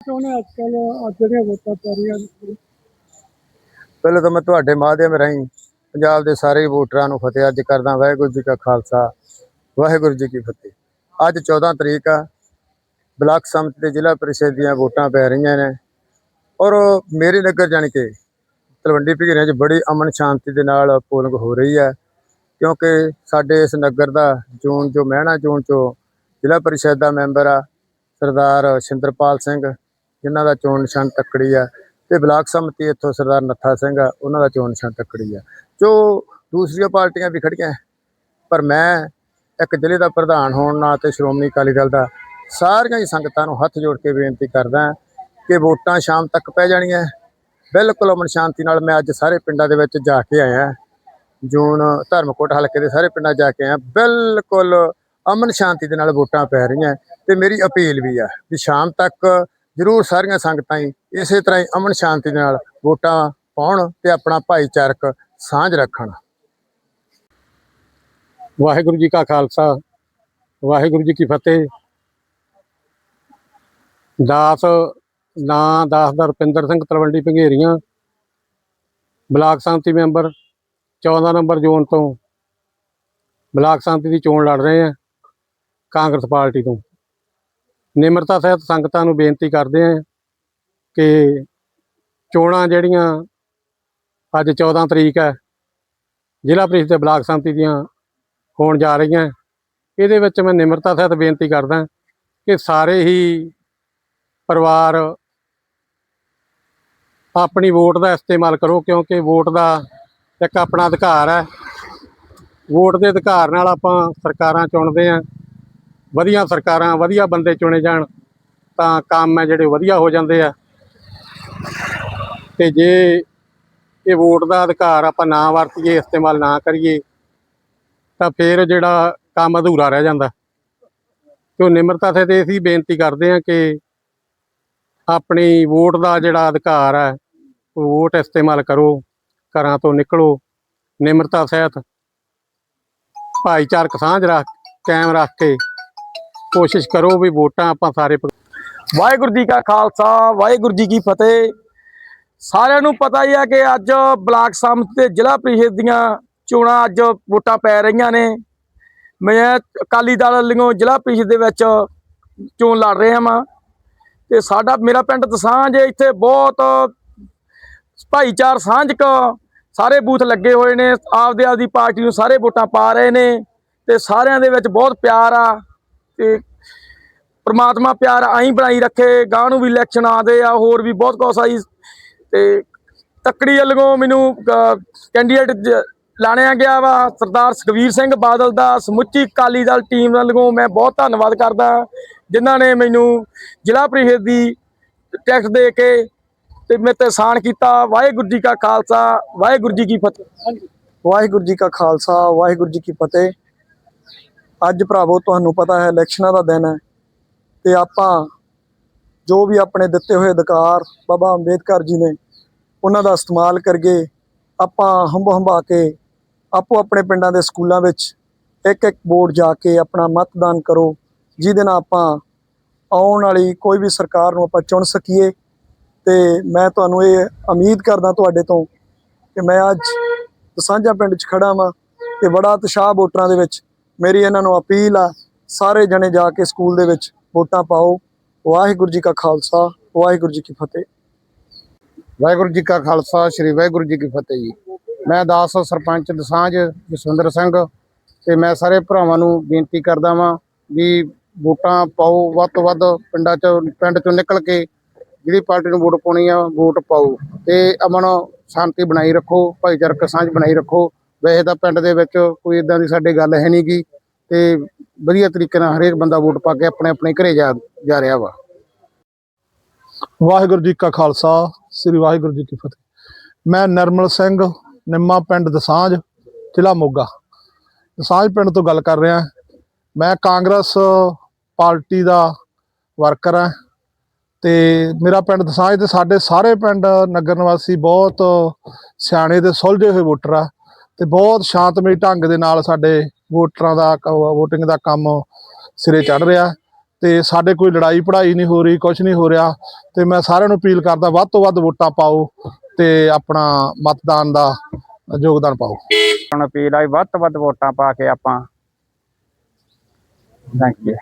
ਚਾਹੁੰਦੇ ਅੱਜ ਕੱਲ ਜਿਹੜੀਆਂ ਵੋਟਾਂ ਪੈ ਰਹੀਆਂ ਨੇ ਪਹਿਲਾਂ ਤਾਂ ਮੈਂ ਤੁਹਾਡੇ ਮਾਧਿਅਮ ਰਾਹੀਂ ਪੰਜਾਬ ਦੇ ਸਾਰੇ ਵੋਟਰਾਂ ਨੂੰ ਫਤਿਹ ਅੱਜ ਕਰਦਾ, ਵਾਹਿਗੁਰੂ ਜੀ ਕਾ ਖਾਲਸਾ, ਵਾਹਿਗੁਰੂ ਜੀ ਕੀ ਫਤਿਹ। ਅੱਜ 14 ਤਰੀਕ ਆ, ਬਲਾਕ ਸੰਮਤੀ ਦੇ ਜ਼ਿਲ੍ਹਾ ਪ੍ਰੀਸ਼ਦ ਦੀਆਂ ਵੋਟਾਂ ਪੈ ਰਹੀਆਂ ਨੇ। ਔਰ ਮੇਰੇ ਨਗਰ ਜਾਣੀ ਕਿ ਤਲਵੰਡੀ ਭੀਰਿਆਂ 'ਚ ਬੜੀ ਅਮਨ ਸ਼ਾਂਤੀ ਦੇ ਨਾਲ ਪੋਲਿੰਗ ਹੋ ਰਹੀ ਹੈ, ਕਿਉਂਕਿ ਸਾਡੇ ਇਸ ਨਗਰ ਦਾ ਜੂਨ ਜੋ ਮਹਿਣਾ ਜੂਨ ਚੋਂ ਜ਼ਿਲ੍ਹਾ ਪ੍ਰੀਸ਼ਦ ਦਾ ਮੈਂਬਰ ਆ, ਸਰਦਾਰ ਸ਼ਿੰਦਰਪਾਲ ਸਿੰਘ। ਜਿਨ੍ਹਾਂ ਦਾ ਚੋਣ ਨਿਸ਼ਾਨ ਤੱਕੜੀ ਆ। ਤੇ ਬਲਾਕ ਸੰਮਤੀ ਇੱਥੋਂ ਸਰਦਾਰ ਨੱਥਾ ਸਿੰਘ ਆ, ਉਹਨਾਂ ਦਾ ਚੋਣ ਨਿਸ਼ਾਨ ਤੱਕੜੀ ਆ। ਜੋ ਦੂਸਰੀਆਂ ਪਾਰਟੀਆਂ ਵੀ ਖੜੀਆਂ ਪਰ ਮੈਂ ਇੱਕ ਜ਼ਿਲ੍ਹੇ ਦਾ ਪ੍ਰਧਾਨ ਹੋਣ ਨਾਲ ਤੇ ਸ਼੍ਰੋਮਣੀ ਅਕਾਲੀ ਦਲ ਦਾ ਸਾਰੀਆਂ ਹੀ ਸੰਗਤਾਂ ਨੂੰ ਹੱਥ ਜੋੜ ਕੇ ਬੇਨਤੀ ਕਰਦਾ ਕਿ ਵੋਟਾਂ ਸ਼ਾਮ ਤੱਕ ਪੈ ਜਾਣੀਆਂ ਬਿਲਕੁਲ ਅਮਨ ਸ਼ਾਂਤੀ ਨਾਲ ਮੈਂ ਅੱਜ ਸਾਰੇ ਪਿੰਡਾਂ ਦੇ ਵਿੱਚ ਜਾ ਕੇ ਆਇਆ ਜੂਨ ਧਰਮਕੋਟ ਹਲਕੇ ਦੇ ਸਾਰੇ ਪਿੰਡਾਂ ਜਾ ਕੇ ਆਇਆ ਬਿਲਕੁਲ ਅਮਨ ਸ਼ਾਂਤੀ ਦੇ ਨਾਲ ਵੋਟਾਂ ਪੈ ਰਹੀਆਂ ਤੇ ਮੇਰੀ ਅਪੀਲ ਵੀ ਆ ਵੀ ਸ਼ਾਮ ਤੱਕ ਜ਼ਰੂਰ ਸਾਰੀਆਂ ਸੰਗਤਾਂ ਹੀ ਇਸੇ ਤਰ੍ਹਾਂ ਹੀ ਅਮਨ ਸ਼ਾਂਤੀ ਦੇ ਨਾਲ ਵੋਟਾਂ ਪਾਉਣ ਤੇ ਆਪਣਾ ਭਾਈਚਾਰਕ ਸਾਂਝ ਰੱਖਣ। ਵਾਹਿਗੁਰੂ ਜੀ ਕਾ ਖਾਲਸਾ, ਵਾਹਿਗੁਰੂ ਜੀ ਕੀ ਫਤਿਹ। ਦਾਸ ਨਾਂ ਦਾਸ ਦਾ Rupinder Singh Talwandi Bhangerian, block samiti member 14 number zone ਤੋਂ। ਬਲਾਕ ਸੰਮਤੀ ਦੀ ਚੋਣ ਲੜ ਰਹੇ ਆ ਕਾਂਗਰਸ ਪਾਰਟੀ ਤੋਂ। ਨਿਮਰਤਾ ਸਹਿਤ ਸੰਗਤਾਂ ਨੂੰ ਬੇਨਤੀ ਕਰਦੇ ਆ ਕਿ ਚੋਣਾਂ ਜਿਹੜੀਆਂ ਅੱਜ 14 ਤਰੀਕ ਹੈ, ਜ਼ਿਲ੍ਹਾ ਪ੍ਰੀਸ਼ਦ ਤੇ ਬਲਾਕ ਸੰਮਤੀ ਦੀਆਂ ਹੋਣ ਜਾ ਰਹੀਆਂ ਇਹਦੇ ਵਿੱਚ ਮੈਂ ਨਿਮਰਤਾ ਸਹਿਤ ਬੇਨਤੀ ਕਰਦਾ ਕਿ ਸਾਰੇ ਹੀ ਪਰਿਵਾਰ ਆਪਣੀ ਵੋਟ ਦਾ ਇਸਤੇਮਾਲ ਕਰੋ, ਕਿਉਂਕਿ ਵੋਟ ਦਾ ਇੱਕ ਆਪਣਾ ਅਧਿਕਾਰ ਹੈ। ਵੋਟ ਦੇ ਅਧਿਕਾਰ ਨਾਲ ਆਪਾਂ ਸਰਕਾਰਾਂ ਚੁਣਦੇ ਆਂ ਵਧੀਆ ਸਰਕਾਰਾਂ, ਵਧੀਆ ਬੰਦੇ ਚੁਣੇ ਜਾਣ, ਤਾਂ ਕੰਮ ਹੈ ਜਿਹੜੇ ਵਧੀਆ ਹੋ ਜਾਂਦੇ ਆ। ਤੇ ਜੇ ਇਹ ਵੋਟ ਦਾ ਅਧਿਕਾਰ ਆਪਾਂ ਨਾ ਵਰਤੀਏ, ਇਸਤੇਮਾਲ ਨਾ ਕਰੀਏ, ਤਾਂ ਫਿਰ ਜਿਹੜਾ ਕੰਮ ਅਧੂਰਾ ਰਹਿ ਜਾਂਦਾ। ਤੇ ਉਹ ਨਿਮਰਤਾ ਤੇ ਅਸੀਂ ਬੇਨਤੀ ਕਰਦੇ ਹਾਂ ਕਿ ਆਪਣੀ ਵੋਟ ਦਾ ਜਿਹੜਾ ਅਧਿਕਾਰ ਹੈ, ਉਹ ਵੋਟ ਇਸਤੇਮਾਲ ਕਰੋ, ਘਰਾਂ ਤੋਂ ਨਿਕਲੋ, ਨਿਮਰਤਾ ਸਹਿਤ ਭਾਈਚਾਰਕ ਸਾਂਝ ਰੱਖ, ਕਾਇਮ ਰੱਖ ਕੇ ਕੋਸ਼ਿਸ਼ ਕਰੋ ਵੀ ਵੋਟਾਂ ਆਪਾਂ ਸਾਰੇ ਵਾਹਿਗੁਰੂ ਜੀ ਕਾ ਖਾਲਸਾ, ਵਾਹਿਗੁਰੂ ਜੀ ਕੀ ਫਤਿਹ। ਸਾਰਿਆਂ ਨੂੰ ਪਤਾ ਹੀ ਆ ਕਿ ਅੱਜ ਬਲਾਕ ਸੰਮਤੀ ਤੇ ਜ਼ਿਲ੍ਹਾ ਪ੍ਰੀਸ਼ਦ ਦੀਆਂ ਚੋਣਾਂ ਅੱਜ ਵੋਟਾਂ ਪੈ ਰਹੀਆਂ ਨੇ। ਮੈਂ ਅਕਾਲੀ ਦਲ ਵੱਲੋਂ ਜ਼ਿਲ੍ਹਾ ਪ੍ਰੀਸ਼ਦ ਦੇ ਵਿੱਚ ਚੋਣ ਲੜ ਰਿਹਾ ਹਾਂ ਤੇ ਸਾਡਾ, ਮੇਰਾ ਪਿੰਡ ਦਸਾਂਝ ਇੱਥੇ ਬਹੁਤ ਭਾਈਚਾਰ ਸਾਂਝਕ ਸਾਰੇ ਬੂਥ ਲੱਗੇ ਹੋਏ ਨੇ। ਆਪਦੇ ਆਪਦੀ ਪਾਰਟੀ ਨੂੰ ਸਾਰੇ ਵੋਟਾਂ ਪਾ ਰਹੇ ਨੇ ਤੇ ਸਾਰਿਆਂ ਦੇ ਵਿੱਚ ਬਹੁਤ ਪਿਆਰ ਆ। ਤੇ ਪ੍ਰਮਾਤਮਾ ਪਿਆਰ ਆਈ ਬਣਾਈ ਰੱਖੇ ਗਾਂ ਨੂੰ ਵੀ ਇਲੈਕਸ਼ਨ ਆਦੇ ਆ, ਹੋਰ ਵੀ ਬਹੁਤ ਕੁਛ ਆਈ ਤੇ ਤੱਕੜੀ ਵੱਲੋਂ ਮੈਨੂੰ ਕੈਂਡੀਡੇਟ ਲਾਣਿਆ ਗਿਆ ਵਾ, ਸਰਦਾਰ ਸੁਖਵੀਰ ਸਿੰਘ ਬਾਦਲ ਦਾ, ਸਮੁੱਚੀ ਅਕਾਲੀ ਦਲ ਟੀਮ ਵੱਲੋਂ ਮੈਂ ਬਹੁਤ ਧੰਨਵਾਦ ਕਰਦਾ ਜਿਨ੍ਹਾਂ ਨੇ ਮੈਨੂੰ ਜ਼ਿਲ੍ਹਾ ਪ੍ਰੀਸ਼ਦ ਦੀ ਟੈਕਸ ਦੇ ਕੇ ਤੇ ਮੇਰੇ ਤੇ ਸਾਨ ਕੀਤਾ। ਵਾਹਿਗੁਰੂ ਜੀ ਕਾ ਖਾਲਸਾ, ਵਾਹਿਗੁਰੂ ਜੀ ਕੀ ਫਤਿਹ। ਵਾਹਿਗੁਰੂ ਜੀ ਕਾ ਖਾਲਸਾ, ਵਾਹਿਗੁਰੂ ਜੀ ਕੀ ਫਤਿਹ। ਅੱਜ ਭਰਾਵੋ ਤੁਹਾਨੂੰ ਪਤਾ ਹੈ, ਇਲੈਕਸ਼ਨਾਂ ਦਾ ਦਿਨ ਹੈ ਤੇ ਆਪਾਂ ਜੋ ਵੀ ਆਪਣੇ ਦਿੱਤੇ ਹੋਏ ਅਧਿਕਾਰ ਬਾਬਾ ਅੰਬੇਦਕਰ ਜੀ ਨੇ ਉਹਨਾਂ ਦਾ ਇਸਤੇਮਾਲ ਕਰਕੇ ਆਪਾਂ ਹੰਬ ਹੰਬਾ ਕੇ ਆਪੋ ਆਪਣੇ ਪਿੰਡਾਂ ਦੇ ਸਕੂਲਾਂ ਵਿੱਚ ਇੱਕ ਇੱਕ ਵੋਟ ਜਾ ਕੇ ਆਪਣਾ ਮਤਦਾਨ ਕਰੋ, ਜਿਹਦੇ ਨਾਲ ਆਪਾਂ ਆਉਣ ਵਾਲੀ ਕੋਈ ਵੀ ਸਰਕਾਰ ਨੂੰ ਆਪਾਂ ਚੁਣ ਸਕੀਏ। ਤੇ ਮੈਂ ਤੁਹਾਨੂੰ ਇਹ ਉਮੀਦ ਕਰਦਾ ਤੁਹਾਡੇ ਤੋਂ ਕਿ ਮੈਂ ਅੱਜ ਸਾਂਝਾ ਪਿੰਡ 'ਚ ਖੜਾ ਵਾਂ ਤੇ ਬੜਾ ਉਤਸ਼ਾਹ ਵੋਟਰਾਂ ਦੇ ਵਿੱਚ ਮੇਰੀ ਇਹਨਾਂ ਨੂੰ ਅਪੀਲ ਆ, ਸਾਰੇ ਜਣੇ ਜਾ ਕੇ ਸਕੂਲ ਦੇ ਵਿੱਚ ਵੋਟਾਂ ਪਾਓ। ਵਾਹਿਗੁਰੂ ਜੀ ਕਾ ਖਾਲਸਾ, ਵਾਹਿਗੁਰੂ ਜੀ ਕੀ ਫਤਿਹ। ਵਾਹਿਗੁਰੂ ਜੀ ਕਾ ਖਾਲਸਾ, ਸ੍ਰੀ ਵਾਹਿਗੁਰੂ ਜੀ ਕੀ ਫਤਿਹ ਜੀ। ਮੈਂ ਦਾਸ ਸਰਪੰਚ ਦਸਾਂਝ ਜਸਵਿੰਦਰ ਸਿੰਘ ਤੇ ਮੈਂ ਸਾਰੇ ਭਰਾਵਾਂ ਨੂੰ ਬੇਨਤੀ ਕਰਦਾ ਵਾਂ ਵੀ ਵੋਟਾਂ ਪਾਓ, ਵੱਧ ਤੋਂ ਵੱਧ ਪਿੰਡਾਂ ਚ, ਪਿੰਡ ਚੋਂ ਨਿਕਲ ਕੇ ਜਿਹੜੀ ਪਾਰਟੀ ਨੂੰ ਵੋਟ ਪਾਉਣੀ ਆ, ਵੋਟ ਪਾਓ ਤੇ ਅਮਨ ਸ਼ਾਂਤੀ ਬਣਾਈ ਰੱਖੋ, ਭਾਈਚਾਰਕ ਸਾਂਝ ਬਣਾਈ ਰੱਖੋ। ਵੈਸੇ ਤਾਂ ਪਿੰਡ ਦੇ ਵਿੱਚ ਕੋਈ ਇਦਾਂ ਦੀ ਸਾਡੀ ਗੱਲ ਹੈ ਨਹੀਂ ਗੀ ਤੇ ਵਧੀਆ ਤਰੀਕੇ ਨਾਲ ਹਰੇਕ ਬੰਦਾ ਵੋਟ ਪਾ ਕੇ ਆਪਣੇ ਆਪਣੇ ਘਰੇ ਜਾ ਜਾ ਰਿਹਾ ਵਾ। ਵਾਹਿਗੁਰੂ ਜੀ ਕਾ ਖਾਲਸਾ, ਸ੍ਰੀ ਵਾਹਿਗੁਰੂ ਜੀ ਕੀ ਫਤਿਹ। ਮੈਂ ਨਰਮਲ ਸਿੰਘ, ਨਿੰਮਾ ਪਿੰਡ ਦਸਾਂਝ, ਜ਼ਿਲ੍ਹਾ ਮੋਗਾ। ਦਸਾਂਝ ਪਿੰਡ ਤੋਂ ਗੱਲ ਕਰ ਰਿਹਾ ਮੈਂ ਕਾਂਗਰਸ ਪਾਰਟੀ ਦਾ ਵਰਕਰ ਹਾਂ ਤੇ ਮੇਰਾ ਪਿੰਡ ਦਸਾਂਝ ਤੇ ਸਾਡੇ ਸਾਰੇ ਪਿੰਡ ਨਗਰ ਨਿਵਾਸੀ ਬਹੁਤ ਸਿਆਣੇ ਤੇ ਸੁਲਝੇ ਹੋਏ ਵੋਟਰ ਆ। ਤੇ ਬਹੁਤ ਸ਼ਾਂਤਮਈ ਢੰਗ ਦੇ ਨਾਲ ਸਾਡੇ ਵੋਟਰਾਂ ਦਾ ਕ- ਦਾ ਕੰਮ ਸਿਰੇ ਚੜ ਰਿਹਾ ਤੇ ਸਾਡੇ ਕੋਈ ਲੜਾਈ ਪੜਾਈ ਨਹੀਂ ਹੋ ਰਹੀ ਕੁਝ ਨਹੀਂ ਹੋ ਰਿਹਾ ਤੇ ਮੈਂ ਸਾਰਿਆਂ ਨੂੰ ਅਪੀਲ ਕਰਦਾ ਵੱਧ ਤੋਂ ਵੱਧ ਵੋਟਾਂ ਪਾਓ ਤੇ ਆਪਣਾ ਮਤਦਾਨ ਦਾ ਯੋਗਦਾਨ ਪਾਓ। ਹੁਣ ਅਪੀਲ ਆ ਵੱਧ ਤੋਂ ਵੱਧ ਵੋਟਾਂ ਪਾ ਕੇ ਆਪਾਂ ਥੈਂਕ ਯੂ